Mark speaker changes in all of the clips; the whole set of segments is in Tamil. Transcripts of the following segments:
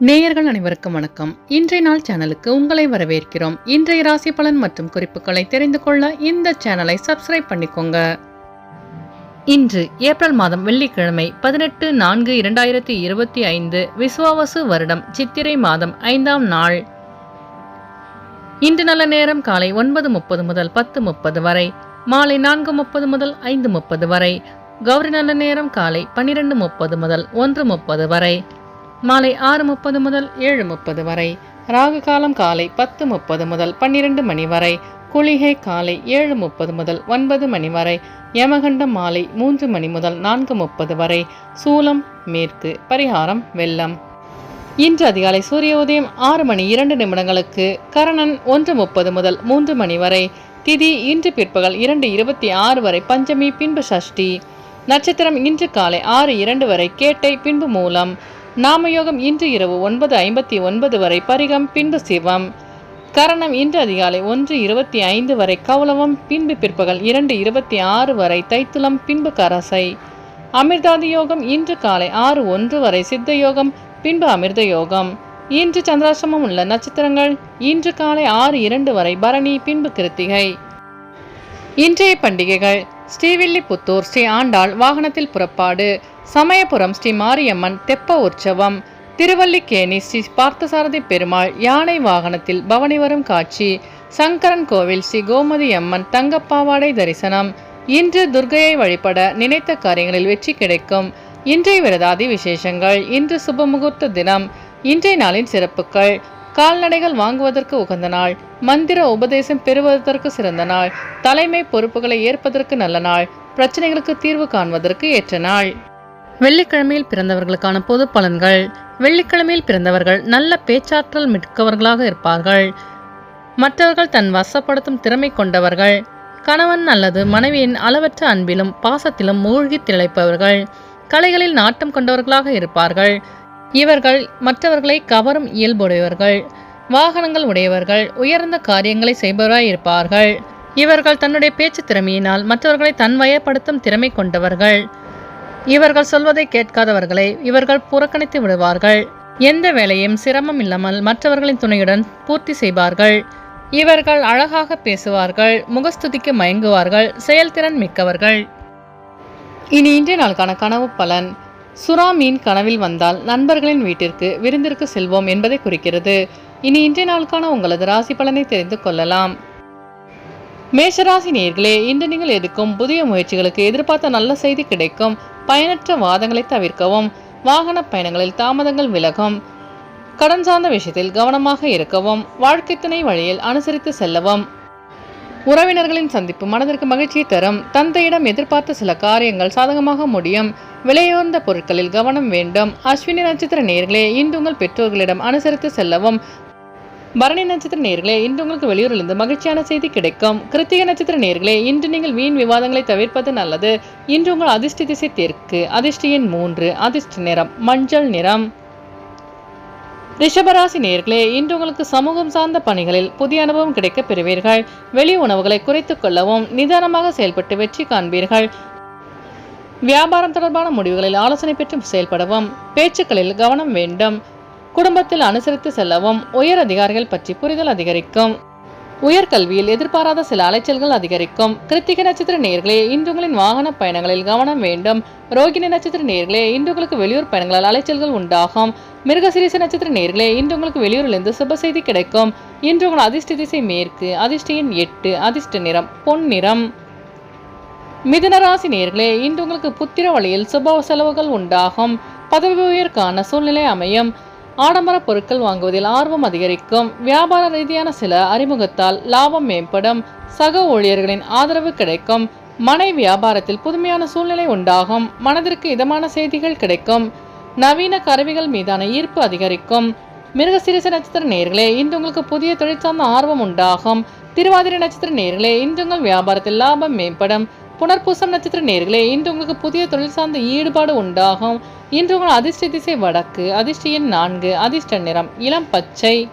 Speaker 1: நேயர்கள் அனைவருக்கும் வணக்கம். இன்றைய நாள் சேனலுக்கு உங்களை வரவேற்கிறோம். இன்றைய ராசி பலன் மற்றும் குறிப்புகளை தெரிந்து கொள்ள இந்த சேனலை சப்ஸ்கிரைப் பண்ணிக்கோங்க. இன்று ஏப்ரல் மாதம் வெள்ளிக்கிழமை பதினெட்டு நான்கு இரண்டாயிரத்தி இருபத்தி ஐந்து விசுவாவசு வருடம் சித்திரை மாதம் ஐந்தாம் நாள். இன்று நல்ல நேரம் காலை ஒன்பது முப்பது முதல் பத்து முப்பது வரை மாலை நான்கு முப்பது முதல் ஐந்து முப்பது வரை கௌரி நல்ல நேரம் காலை பன்னிரண்டு முப்பது முதல் ஒன்று முப்பது வரை மாலை ஆறு முப்பது முதல் ஏழு முப்பது வரை ராகு காலம் காலை பத்து முப்பது முதல் பன்னிரண்டு மணி வரை குளிகை காலை ஏழு முப்பது முதல் ஒன்பது மணி வரை யமகண்டம் மாலை மூன்று மணி முதல் நான்கு முப்பது வரை சூலம் மேற்கு பரிகாரம் வெள்ளம். இன்று அதிகாலை சூரிய உதயம் ஆறு மணி இரண்டு நிமிடங்களுக்கு கரணன் ஒன்று முப்பது முதல் மூன்று மணி வரை திதி இன்று பிற்பகல் இரண்டு இருபத்தி ஆறு வரை பஞ்சமி பின்பு சஷ்டி நட்சத்திரம் இன்று காலை ஆறு இரண்டு வரை கேட்டை பின்பு மூலம். நாமயோகம் இன்று இரவு ஒன்பது ஐம்பத்தி ஒன்பது வரை பரிகம் பின்பு சிவம். கரணம் இன்று அதிகாலை ஒன்று இருபத்தி ஐந்து வரை கவலவம் பின்பு பிற்பகல் இரண்டு இருபத்தி ஆறு வரை தைத்துளம் பின்பு கரசை. அமிர்தாதி யோகம் இன்று காலை ஆறு ஒன்று வரை சித்த யோகம் பின்பு அமிர்த யோகம். இன்று சந்திராசிரமம் உள்ள நட்சத்திரங்கள் இன்று காலை ஆறு இரண்டு வரை பரணி பின்பு கிருத்திகை. இன்றைய பண்டிகைகள். ஸ்ரீவில்லிபுத்தூர் ஸ்ரீ ஆண்டாள் வாகனத்தில் புறப்பாடு. சமயபுரம் ஸ்ரீ மாரியம்மன் தெப்ப உற்சவம். திருவல்லிக்கேணி ஸ்ரீ பார்த்தசாரதி பெருமாள் யானை வாகனத்தில் பவனி வரும் காட்சி. சங்கரன் கோவில் ஸ்ரீ கோமதி அம்மன் தங்கப்பாவாடை தரிசனம். இன்று துர்கையை வழிபட நினைத்த காரியங்களில் வெற்றி கிடைக்கும். இன்றைய விரதாதி விசேஷங்கள். இன்று சுப முகூர்த்த தினம். இன்றைய நாளின் சிறப்புகள். கால்நடைகள் வாங்குவதற்கு உகந்த நாள். மந்திர உபதேசம் பெறுவதற்கு சிறந்த நாள். தலைமை பொறுப்புகளை ஏற்பதற்கு நல்ல நாள். பிரச்சனைகளுக்கு தீர்வு காண்பதற்கு ஏற்ற நாள். வெள்ளிக்கிழமையில் பிறந்தவர்களுக்கான பொது பலன்கள். வெள்ளிக்கிழமையில் பிறந்தவர்கள் நல்ல பேச்சாற்றல் மிக்கவர்களாக இருப்பார்கள். மற்றவர்கள் தன் வசப்படுத்தும் திறமை கொண்டவர்கள். கணவன் அல்லது மனைவியின் அளவற்ற அன்பிலும் பாசத்திலும் மூழ்கி திளைப்பவர்கள். கலைகளில் நாட்டம் கொண்டவர்களாக இருப்பார்கள். இவர்கள் மற்றவர்களை கவரும் இயல்புடையவர்கள் வாகனங்கள் உடையவர்கள் உயர்ந்த காரியங்களை செய்பவராய் இருப்பார்கள் இவர்கள் தன்னுடைய பேச்சு திறமையினால் மற்றவர்களை தன்வயப்படுத்தும் திறமை கொண்டவர்கள். இவர்கள் சொல்வதை கேட்காதவர்களை இவர்கள் புறக்கணித்து விடுவார்கள். எந்த வேலையும் சிரமம் இல்லாமல் மற்றவர்களின் துணையுடன் பூர்த்தி செய்வார்கள். இவர்கள் அழகாக பேசுவார்கள் முகஸ்துதிக்கு மயங்குவார்கள் செயல்திறன் மிக்கவர்கள். இனி இன்றைய நாளுக்கான கனவு பலன். சுறா மீன் கனவில் வந்தால் நண்பர்களின் வீட்டிற்கு விருந்திற்கு செல்வோம் என்பதை குறிக்கிறது. இனி இன்றைய நாளுக்கான உங்களது ராசி பலனை தெரிந்து கொள்ளலாம். மேஷராசி நேர்களே இன்று நீங்கள் எடுக்கும் புதிய முயற்சிகளுக்கு எதிர்பார்த்த நல்ல செய்தி கிடைக்கும். பயனற்ற வாதங்களை தவிர்க்கவும் வாகன பயணங்களில் தாமதங்கள் விலகும். கடன் சார்ந்த விஷயத்தில் கவனமாக இருக்கவும் வாழ்க்கை துணை வழியில் அனுசரித்து செல்லவும். உறவினர்களின் சந்திப்பு மனதிற்கு மகிழ்ச்சியை தரும். தந்தையிடம் எதிர்பார்த்த சில காரியங்கள் சாதகமாக முடியும். விலையுயர்ந்த பொருட்களில் கவனம் வேண்டும். அஸ்வினி நட்சத்திர நேர்களே இன்று உங்கள் பெற்றோர்களிடம் அனுசரித்து செல்லவும். பரணி நட்சத்திர நேர்களே இன்று உங்களுக்கு வெளியூரிலிருந்து மகிழ்ச்சியான செய்தி கிடைக்கும். கிருத்திக நட்சத்திர நேர்களே இன்று நீங்கள் வீண் விவாதங்களை தவிர்ப்பது நல்லது. இன்று உங்கள் அதிர்ஷ்ட திசை தெற்கு அதிர்ஷ்ட எண் மூன்று அதிர்ஷ்ட நிறம் மஞ்சள் நிறம். ரிஷபராசி நேர்களே இன்று உங்களுக்கு சமூகம் சார்ந்த பணிகளில் புதிய அனுபவம் கிடைக்க பெறுவீர்கள். வெளி உணவுகளை குறைத்துக் கொள்ளவும் நிதானமாக செயல்பட்டு வெற்றி காண்பீர்கள். வியாபாரம் தொடர்பான முடிவுகளில் ஆலோசனை பெற்று செயல்படவும் பேச்சுக்களில் கவனம் வேண்டும். குடும்பத்தில் அனுசரித்து செல்லவும் உயர் அதிகாரிகள் பற்றி புரிதல் அதிகரிக்கும். உயர்கல்வியில் எதிர்பாராத சில அலைச்சல்கள் அதிகரிக்கும். கிருத்திக நட்சத்திர நேர்களே இன்றுங்களின் வாகன பயணங்களில் கவனம் வேண்டும். ரோகிணி நட்சத்திர நேர்களே இன்றுங்களுக்கு வெளியூர் பயணங்களால் அலைச்சல்கள் உண்டாகும். மிருகசிரீச நட்சத்திர நேர்களே இன்றுங்களுக்கு வெளியூரிலிருந்து சுப செய்தி கிடைக்கும். இன்று உங்கள் அதிர்ஷ்ட திசை மேற்கு அதிர்ஷ்ட எண் எட்டு அதிர்ஷ்ட நிறம் பொன் நிறம். மிதுனராசி நேர்களே இன்று உங்களுக்கு புத்திர வழியில் சுப செலவுகள் உண்டாகும். பதவி உயர்க்கான சூழ்நிலை அமையும். ஆடம்பர பொருட்கள் வாங்குவதில் ஆர்வம் அதிகரிக்கும். வியாபார ரீதியான சில அறிமுகத்தால் லாபம் மேம்படும். சக ஊழியர்களின் ஆதரவு கிடைக்கும். மனை வியாபாரத்தில் புதுமையான சூழ்நிலை உண்டாகும். மனதிற்கு இதமான செய்திகள் கிடைக்கும். நவீன கருவிகள் மீதான ஈர்ப்பு அதிகரிக்கும். மிருகசிரிச நட்சத்திர நேர்களே இன்று உங்களுக்கு புதிய தொழில் சார்ந்த ஆர்வம் உண்டாகும். திருவாதிரை நட்சத்திர நேர்களே இன்று உங்கள் வியாபாரத்தில் லாபம் மேம்படும். புனர்பூசம் நட்சத்திர நேர்களே இன்று உங்களுக்கு புதிய தொழில் சார்ந்த ஈடுபாடு உண்டாகும். இன்று உங்கள் அதிர்ஷ்ட திசை வடக்கு அதிர்ஷ்ட எண் நான்கு அதிர்ஷ்ட நிறம் இளம் பச்சை.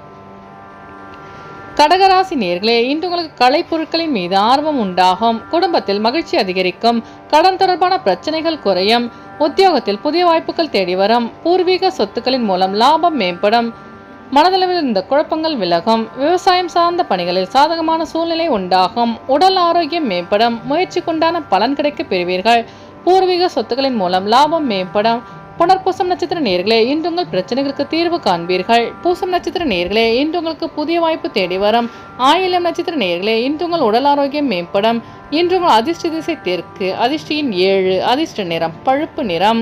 Speaker 1: கடகராசி நேர்களே இன்று உங்களுக்கு கலைப்பொருட்களின் மீது ஆர்வம் உண்டாகும். குடும்பத்தில் மகிழ்ச்சி அதிகரிக்கும். கடன் தொடர்பான பிரச்சனைகள் குறையும். உத்தியோகத்தில் புதிய வாய்ப்புகள் தேடி வரும். பூர்வீக சொத்துக்களின் மூலம் லாபம் மேம்படும். மனதளவில் இருந்த குழப்பங்கள் விலகும். விவசாயம் சார்ந்த பணிகளில் சாதகமான சூழ்நிலை உண்டாகும். உடல் ஆரோக்கியம் மேம்படும். முயற்சிக்குண்டான பலன் கிடைக்க பெறுவீர்கள். பூர்வீக சொத்துக்களின் மூலம் லாபம் மேம்படும். புனர்பூசம் நட்சத்திர நேர்களே இன்று உங்கள் பிரச்சனைகளுக்கு தீர்வு காண்பீர்கள். பூசம் நட்சத்திர நேர்களே இன்று உங்களுக்கு புதிய வாய்ப்பு தேடி வரும். ஆயிலம் நட்சத்திர நேர்களே இன்று உங்கள் உடல் ஆரோக்கியம் மேம்படும். இன்று உங்கள் அதிர்ஷ்ட திசை தெற்கு அதிர்ஷ்டியின் ஏழு அதிர்ஷ்ட நிறம் பழுப்பு நிறம்.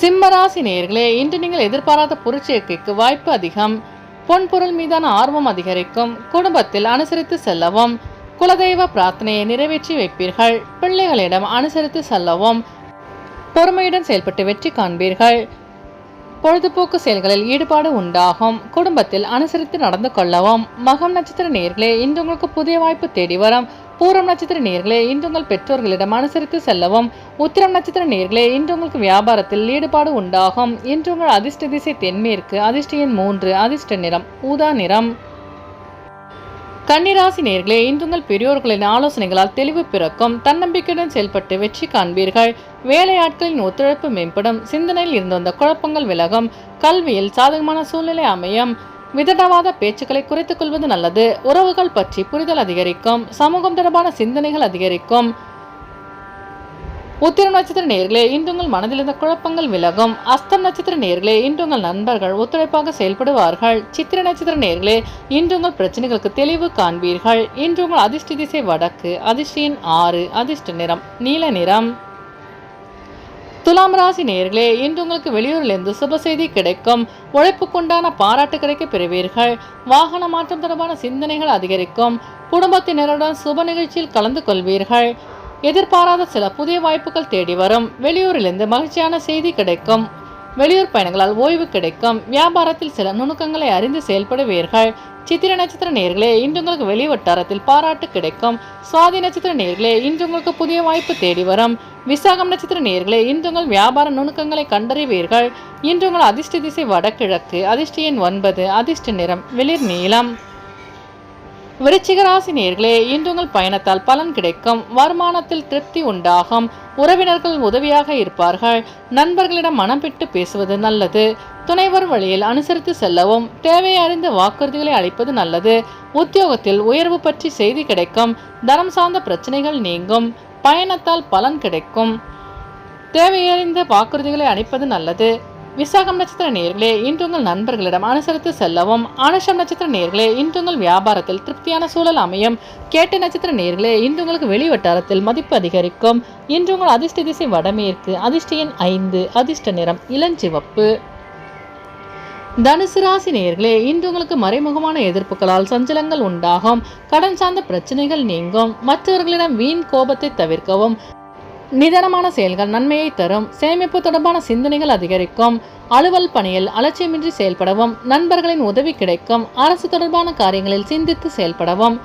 Speaker 1: சிம்மராசி நேர்களே இன்று நீங்கள் எதிர்பாராத பொருட்சேர்க்கைக்கு வாய்ப்பு அதிகம். பொன் பொருள் மீதான ஆர்வம் அதிகரிக்கும். குடும்பத்தில் அனுசரித்து செல்லவும். குலதெய்வ பிரார்த்தனையை நிறைவேற்றி வைப்பீர்கள். பிள்ளைகளிடம் அனுசரித்து செல்லவும். பொறுமையுடன் செயல்பட்டு வெற்றி காண்பீர்கள். பொழுதுபோக்கு செயல்களில் ஈடுபாடு உண்டாகும். குடும்பத்தில் அனுசரித்து நடந்து கொள்ளவும். மகம் நட்சத்திர நேர்களே இன்று உங்களுக்கு புதிய வாய்ப்பு தேடி வரும். பூரம் நட்சத்திர நேர்களே இன்று உங்கள் பெற்றோர்களிடம் அனுசரித்து செல்லவும். உத்திரம் நட்சத்திர நேர்களே இன்று உங்களுக்கு வியாபாரத்தில் ஈடுபாடு உண்டாகும். இன்று உங்கள் அதிர்ஷ்ட திசை தென்மேற்கு அதிர்ஷ்ட எண் மூன்று அதிர்ஷ்ட நிறம் ஊதா நிறம். கன்னிராசி நேர்களே இன்று உங்கள் பெரியோர்களின் ஆலோசனைகளால் தெளிவு பிறக்கும் தன்னம்பிக்கையுடன் செயல்பட்டு வெற்றி காண்பீர்கள். வேலையாட்களின் ஒத்துழைப்பு மேம்படும். சிந்தனையில் இருந்து வந்த குழப்பங்கள் விலகும். கல்வியில் சாதகமான சூழ்நிலை அமையும். மிதடவாத பேச்சுக்களை குறைத்துக் கொள்வது நல்லது. உறவுகள் பற்றி புரிதல் அதிகரிக்கும். சமூகம் தொடர்பான சிந்தனைகள் அதிகரிக்கும். உத்திர நட்சத்திர நேர்களே இன்று உங்கள் மனதில் இருந்த குழப்பங்கள் விலகும். அஸ்தம் நட்சத்திர நேர்களே இன்று உங்கள் நண்பர்கள் ஒத்துழைப்பாக செயல்படுவார்கள். சித்திர நட்சத்திர நேர்களே இன்று உங்கள் பிரச்சனைகளுக்கு தெளிவு காண்பீர்கள். இன்று உங்கள் அதிர்ஷ்ட திசை வடக்கு அதிர்ஷ்டியின் ஆறு அதிர்ஷ்ட நிறம் நீல நிறம். துலாம் ராசி நேர்களே இன்று உங்களுக்கு வெளியூரிலிருந்து சுப செய்தி கிடைக்கும். உழைப்புக்குண்டான பாராட்டு கிடைக்க பெறுவீர்கள். வாகன மாற்றம் தொடர்பான சிந்தனைகள் அதிகரிக்கும். குடும்பத்தினருடன் சுப நிகழ்ச்சியில் கலந்து கொள்வீர்கள். எதிர்பாராத சில புதிய வாய்ப்புகள் தேடி வரும். வெளியூரிலிருந்து மகிழ்ச்சியான செய்தி கிடைக்கும். வெளியூர் பயணங்களால் ஓய்வு கிடைக்கும். வியாபாரத்தில் சில நுணுக்கங்களை அறிந்து செயல்படுவீர்கள். சித்திர நட்சத்திர நேர்களே இன்று உங்களுக்கு வெளி வட்டாரத்தில் பாராட்டு கிடைக்கும். சுவாதி நட்சத்திர நேர்களே இன்று உங்களுக்கு புதிய வாய்ப்பு தேடி வரும். விசாகம் நட்சத்திர நேர்களே இன்று உங்கள் வியாபார நுணுக்கங்களை கண்டறிவீர்கள். இன்று உங்கள் அதிர்ஷ்ட திசை வடகிழக்கு அதிர்ஷ்ட எண் ஒன்பது அதிர்ஷ்ட நிறம் வெளிர் நீளம். விருச்சிகராசி நேர்களே இன்று உங்கள் பயணத்தால் பலன் கிடைக்கும். வருமானத்தில் திருப்தி உண்டாகும். உறவினர்கள் உதவியாக இருப்பார்கள். நண்பர்களிடம் மனம் விட்டு பேசுவது நல்லது. துணைவர் வழியில் அனுசரித்து செல்லவும். தேவையறிந்த வாக்குறுதிகளை அளிப்பது நல்லது. உத்தியோகத்தில் உயர்வு பற்றி செய்தி கிடைக்கும். தனம் சார்ந்த பிரச்சனைகள் நீங்கும். பயணத்தால் பலன் கிடைக்கும். தேவையறிந்த வாக்குறுதிகளை அளிப்பது நல்லது. விசாகம் நட்சத்திர நேர்களே இன்று உங்கள் நண்பர்களிடம் அனுசரித்து செல்லவும். அனுஷம் நட்சத்திர நேர்களே இன்று உங்கள் வியாபாரத்தில் திருப்தியான சூழல் அமையும். கேட்ட நட்சத்திர நேர்களே இன்று உங்களுக்கு வெளி வட்டாரத்தில் மதிப்பு அதிகரிக்கும். இன்று உங்கள் அதிர்ஷ்ட திசை வடமேற்கு அதிர்ஷ்ட எண் ஐந்து அதிர்ஷ்ட நிறம் இளஞ்சிவப்பு. தனுசு ராசி நேர்களே இன்று உங்களுக்கு மறைமுகமான எதிர்ப்புகளால் சஞ்சலங்கள் உண்டாகும். கடன் சார்ந்த பிரச்சனைகள் நீங்கும். மற்றவர்களிடம் வீண் கோபத்தை தவிர்க்கவும். நிதானமான செயல்கள் நன்மையை தரும். சேமிப்பு தொடர்பான சிந்தனைகள் அதிகரிக்கும். அலுவல் பணியில் அலட்சியமின்றி செயல்படவும். நண்பர்களின் உதவி கிடைக்கும். அரசு தொடர்பான காரியங்களில் சிந்தித்து செயல்படவும்.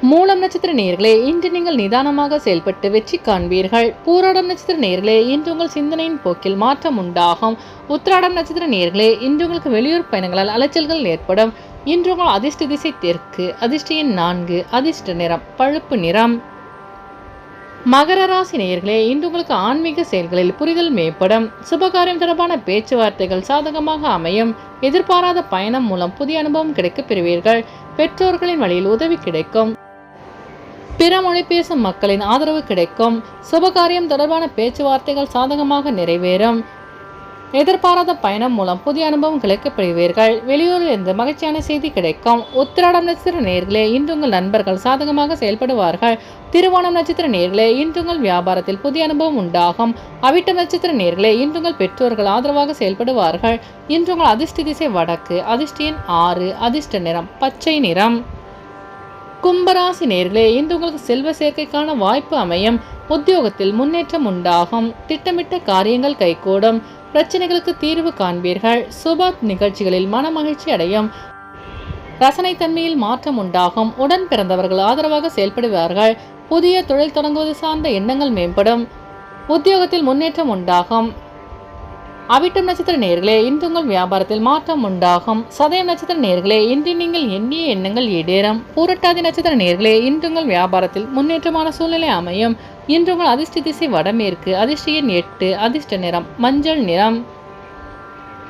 Speaker 1: மூலம் நட்சத்திர நேர்களே இன்று நீங்கள் நிதானமாக செயல்பட்டு வெற்றி காண்பீர்கள். பூராடம் நட்சத்திர நேர்களே இன்று உங்கள் சிந்தனையின் போக்கில் மாற்றம் உண்டாகும். உத்திராடம் நட்சத்திர நேர்களே இன்று உங்களுக்கு வெளியூர் பயணங்களால் அலைச்சல்கள் ஏற்படும். இன்று உங்கள் அதிர்ஷ்ட திசை தெற்கு அதிர்ஷ்ட எண் நான்கு அதிர்ஷ்ட நிறம் பழுப்பு நிறம். மகர ராசி நேயர்களே இன்று உங்களுக்கு ஆன்மீக செயல்களில் புரிதல் மேம்படும். சுபகாரியம் தொடர்பான பேச்சுவார்த்தைகள் சாதகமாக அமையும். எதிர்பாராத பயணம் மூலம் புதிய அனுபவம் கிடைக்கப் பெறுவீர்கள். பெற்றோர்களின் வழியில் உதவி கிடைக்கும். பிற மொழி பேசும் மக்களின் ஆதரவு கிடைக்கும். சுபகாரியம் தொடர்பான பேச்சுவார்த்தைகள் சாதகமாக நிறைவேறும். எதிர்பாராத பயணம் மூலம் புதிய அனுபவம் கிடைக்கப்படுவீர்கள் வெளியூரில் இருந்து மகிழ்ச்சியான செய்தி கிடைக்கும். உத்திராடம் நட்சத்திர நேர்களே இன்று உங்கள் நண்பர்கள் சாதகமாக செயல்படுவார்கள். திருவோணம் நட்சத்திர நேர்களே இன்று உங்கள் வியாபாரத்தில் புதிய அனுபவம் உண்டாகும். அவிட்ட நட்சத்திர நேர்களே இன்று உங்கள் பெற்றோர்கள் ஆதரவாக செயல்படுவார்கள். இன்று உங்கள் அதிர்ஷ்ட திசை வடக்கு அதிர்ஷ்டியின் ஆறு அதிர்ஷ்ட நிறம் பச்சை நிறம். கும்பராசி நேர்களே இன்று உங்களுக்கு செல்வ சேர்க்கைக்கான வாய்ப்பு அமையும். உத்தியோகத்தில் முன்னேற்றம் உண்டாகும். திட்டமிட்ட காரியங்கள் கைகூடும். பிரச்சனைகளுக்கு தீர்வு காண்பீர்கள். சுபாத் நிகழ்ச்சிகளில் மனமகிழ்ச்சி அடையும். ரசனைத்தன்மையில் மாற்றம் உண்டாகும். உடன் பிறந்தவர்கள் ஆதரவாக செயல்படுவார்கள். புதிய தொழில் தொடங்குவது சார்ந்த எண்ணங்கள் மேம்படும். உத்தியோகத்தில் முன்னேற்றம் உண்டாகும். அவிட்டம் நட்சத்திர நேர்களே இன்று உங்கள் வியாபாரத்தில் மாற்றம் உண்டாகும். சதயம் நட்சத்திர நேர்களே இன்று நீங்கள் எண்ணிய எண்ணங்கள் ஈடேறும். பூரட்டாதி நட்சத்திர நேர்களே இன்று உங்கள் வியாபாரத்தில் முன்னேற்றமான சூழ்நிலை அமையும். இன்று உங்கள் அதிர்ஷ்ட திசை வடமேற்கு அதிர்ஷ்ட எண் எட்டு அதிர்ஷ்ட நிறம் மஞ்சள் நிறம்.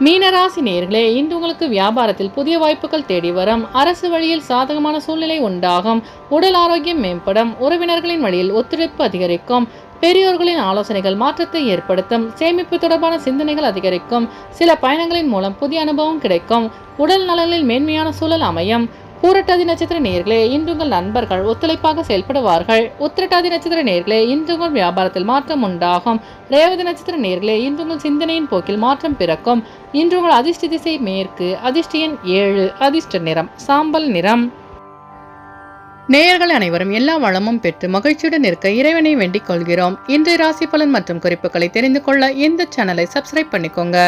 Speaker 1: மீனராசி நேர்களே இன்று உங்களுக்கு வியாபாரத்தில் புதிய வாய்ப்புகள் தேடி வரும். அரசு வழியில் சாதகமான சூழ்நிலை உண்டாகும். உடல் ஆரோக்கியம் மேம்படும். உறவினர்களின் வழியில் ஒத்துழைப்பு அதிகரிக்கும். பெரியோர்களின் ஆலோசனைகள் மாற்றத்தை ஏற்படுத்தும். சேமிப்பு தொடர்பான சிந்தனைகள் அதிகரிக்கும். சில பயணங்களின் மூலம் புதிய அனுபவம் கிடைக்கும். உடல் நலனில் மேன்மையான சூழல் அமையும். பூரட்டாதி நட்சத்திர நேர்களே இன்று உங்கள் நண்பர்கள் ஒத்துழைப்பாக செயல்படுவார்கள். உத்திரட்டாதி நட்சத்திர நேர்களே இன்று உங்கள் வியாபாரத்தில் மாற்றம் உண்டாகும். ரேவதி நட்சத்திர நேர்களே இன்று உங்கள் சிந்தனையின் போக்கில் மாற்றம் பிறக்கும். இன்று உங்கள் அதிர்ஷ்ட திசை மேற்கு அதிர்ஷ்ட எண் ஏழு அதிர்ஷ்ட நிறம் சாம்பல் நிறம். நேயர்கள் அனைவரும் எல்லா வளமும் பெற்று மகிழ்ச்சியுடன் இருக்க இறைவனை வேண்டிக் கொள்கிறோம். இன்றைய ராசி பலன் மற்றும் குறிப்புகளை தெரிந்து கொள்ள இந்த சேனலை சப்ஸ்கிரைப் பண்ணிக்கோங்க.